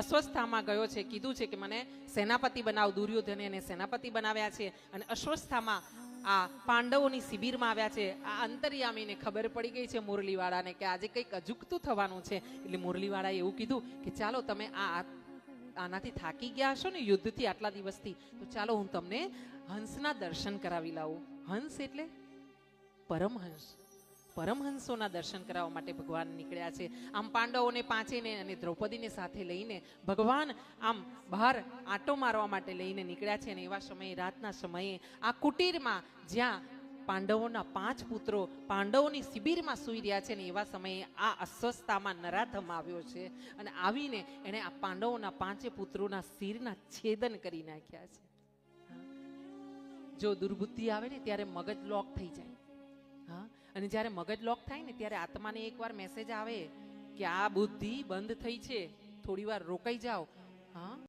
અસ્વસ્થામાં ગયો છે, કીધું છે કે મને સેનાપતિ બનાવ, દુર્યોધને એને સેનાપતિ બનાવ્યા છે અને અસ્વસ્થામાં આ પાંડવોની શિબિરમાં આવ્યા છે. આ અંતર્યામીને ખબર પડી ગઈ છે મુરલીવાળાને કે આજે કંઈક અજુકતું થવાનું છે. એટલે મુરલીવાળાએ એવું કીધું કે ચાલો તમે આ આનાથી થાકી ગયા હશો ને યુદ્ધથી આટલા દિવસથી, તો ચાલો હું તમને હંસના દર્શન કરાવી લાવું. હંસ એટલે પરમહંસ. પરમહંસોના દર્શન કરાવવા માટે ભગવાન નીકળ્યા છે. આમ પાંડવોને પાંચેને અને દ્રૌપદીને સાથે લઈને ભગવાન આમ બહાર આંટો મારવા માટે લઈને નીકળ્યા છે અને એવા સમયે, રાતના સમયે આ કુટીરમાં જ્યાં પાંડવોના પાંચ પુત્રો પાંડવોની શિબિરમાં સૂઈ રહ્યા છે ને એવા સમયે આ અસ્વસ્થતામાં નરાધમ આવ્યો છે અને આવીને એણે આ પાંડવોના પાંચે પુત્રોના શિરના છેદન કરી નાખ્યા છે. જો દુર્બુદ્ધિ આવે ને ત્યારે મગજ લોક થઈ જાય. હા. અને જ્યારે મગજ લોક થાય ને ત્યારે આત્માને એકવાર મેસેજ આવે કે આ બુદ્ધિ બંધ થઈ છે થોડી વાર રોકાઈ જાઓ. હા?